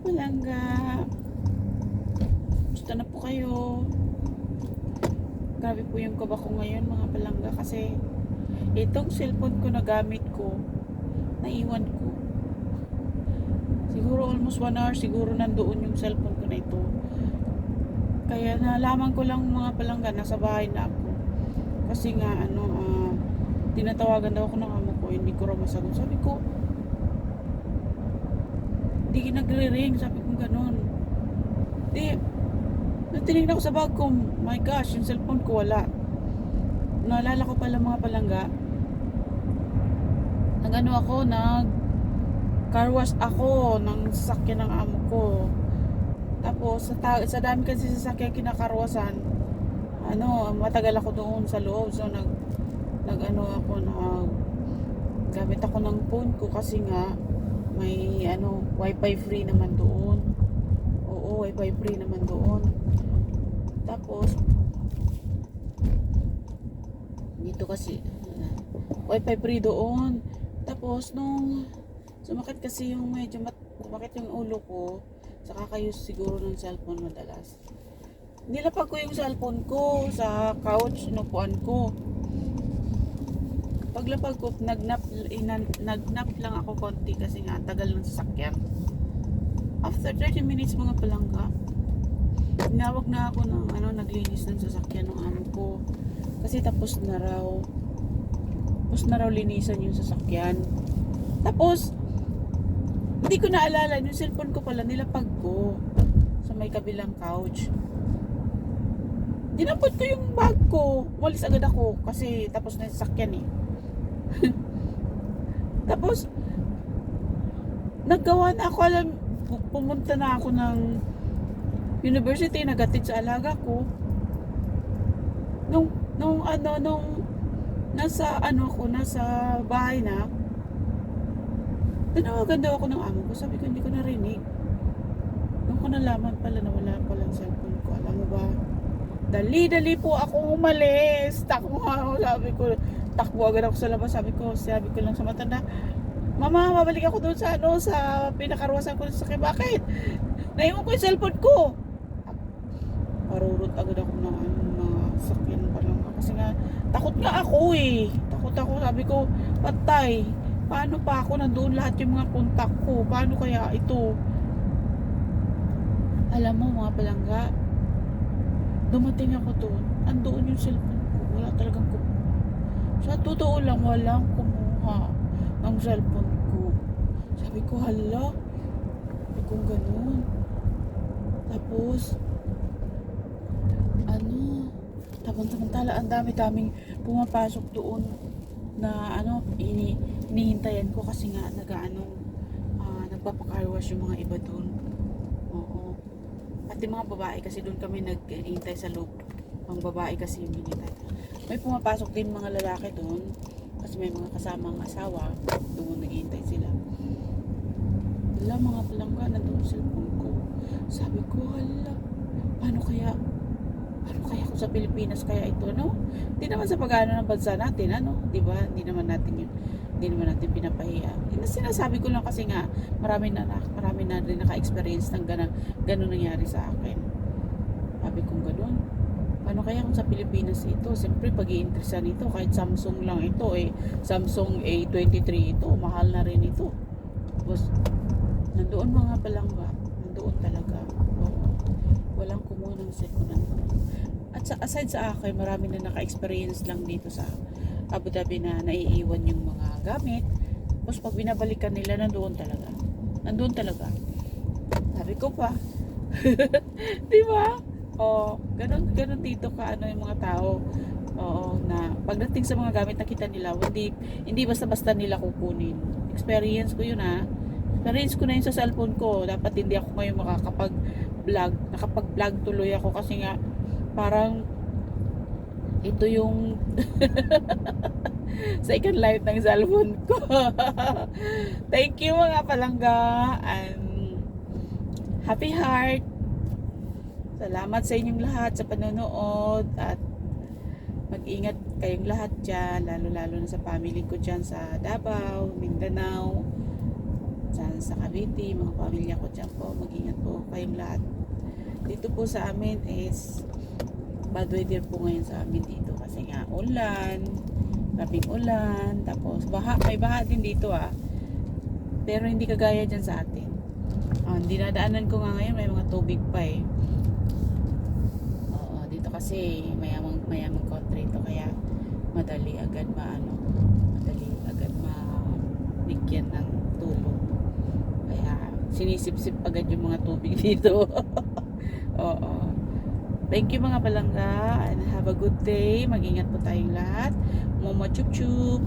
palangga. Gusto na po kayo. Grabe po yung kaba ko ngayon mga palangga kasi itong cellphone ko na gamit ko, naiwan ko. Siguro almost one hour siguro nandoon yung cellphone ko na ito. Kaya nalaman ko lang mga palangga, nasa bahay na ako. Kasi nga ano, ah, tinatawagan daw ako ng amo ko, hindi ko raw masagot. Sabi ko, hindi nagre-ring, sabi ko ganun. Di, tinignan ko sa bag ko, my gosh, yung cellphone ko wala. Naalala ko pala mga palangga, nag ano ako, nag car wash ako ng sasakyan ng amo ko. Tapos, sa, ta- sa dami kasi sasakyan kinakarwasan, ano, matagal ako doon sa loob. So, nag, nag ano ako, nag, gamit ako ng phone ko kasi nga, may ano, wifi free naman doon. Oo, wifi free naman doon. Tapos, dito kasi, uh, wifi free doon. Tapos, nung sumakit kasi yung medyo mat, sumakit yung ulo ko, saka kayo siguro ng cellphone madalas. Nilapag ko yung cellphone ko sa couch, inupuan ko. Paglapag ko, nagnap, inan, nagnap lang ako konti kasi nga tagal ng sasakyan. After 30 minutes mga palangga, tinawag na ako ng ano, naglinis ng sasakyan ng amo ko. Kasi tapos na raw. Tapos na raw linisan yung sasakyan. Tapos, hindi ko naalala, yung cellphone ko pala, nilapag ko sa may kabilang couch. Dinapot ko yung bag ko. Walis agad ako kasi tapos na yung sasakyan eh. tapos, naggawa na ako, alam, pu- pumunta na ako ng university, nagatid sa alaga ko. Nung, nung ano, nung nasa ano ako, nasa bahay na, tinawagan daw ako ng amo ko. Sabi ko, hindi ko narinig. Nung ko nalaman pala na wala palang cellphone ko. Alam mo ba? Dali-dali po ako umalis. Takbo ako. Sabi ko, takbo agad ako sa labas. Sabi ko, sabi ko lang sa matanda, Mama, babalik ako doon sa ano, sa pinakarwasan ko sa sakit. Bakit? Naiwan ko yung cellphone ko. Parurot agad ako ng ano, sakyan pa lang. Kasi nga, takot nga ako eh. Takot ako. Sabi ko, patay. Paano pa ako nandoon lahat yung mga kontak ko? Paano kaya ito? Alam mo mga palangga, dumating ako doon, andoon yung cellphone ko. Wala talagang kumuha. Sa totoo lang, walang kumuha ng cellphone ko. Sabi ko, hala, sabi ko ganun. Tapos, ano, tapos samantala ang dami-daming pumapasok doon na ano, ini, inihintayan ko kasi nga nagaano, ah, nagpapakarwash yung mga iba doon. Oo. Pati mga babae kasi doon kami nag-hintay sa loob. Ang babae kasi yung hinintay. May pumapasok din mga lalaki doon kasi may mga kasamang asawa doon naghihintay sila. Wala mga palangga nandun cellphone ko. Sabi ko, hala, paano kaya paano kaya kung sa Pilipinas kaya ito, no? Hindi naman sa pag-ano ng bansa natin, ano? Di ba? Hindi naman natin yun. Hindi naman natin pinapahiya. Sinasabi ko lang kasi nga, marami na, marami na rin naka-experience ng ganun, ganun nangyari sa akin. Sabi kong ganun. Paano kaya kung sa Pilipinas ito? Siyempre, pag iinteresan ito, kahit Samsung lang ito, eh, Samsung A23 ito, mahal na rin ito. Tapos, nandoon mga palangga, nandoon talaga. Oo. Walang kumuha ng cellphone ng At sa, aside sa akin, marami na naka-experience lang dito sa Abu Dhabi na naiiwan yung mga gamit. Tapos pag binabalikan nila, nandoon talaga. Nandoon talaga. Sabi ko pa. Di ba? O, ganun, ganun dito ka ano yung mga tao. Oo, na pagdating sa mga gamit nakita nila, hindi, hindi basta-basta nila kukunin. Experience ko yun ha. Experience ko na yun sa cellphone ko. Dapat hindi ako ngayon makakapag-vlog. Nakapag-vlog tuloy ako kasi nga parang ito yung second life ng cellphone ko. Thank you mga palangga and happy heart. Salamat sa inyong lahat sa panonood at mag-ingat kayong lahat dyan, lalo-lalo na sa family ko dyan sa Davao, Mindanao, dyan sa Cavite, mga pamilya ko dyan po, mag-ingat po kayong lahat. Dito po sa amin is bad weather po ngayon sa amin dito kasi nga ulan, labing ulan, tapos baha, may baha din dito ah. Pero hindi kagaya dyan sa atin. Ah, dinadaanan ko nga ngayon, may mga tubig pa eh. Kasi mayamang mayamang country ito kaya madali agad maano, madali agad mabigyan ng tulong. Kaya sinisip-sip agad yung mga tubig dito. Oo. Thank you mga palangga and have a good day. Mag-ingat po tayong lahat. Momo chup chup.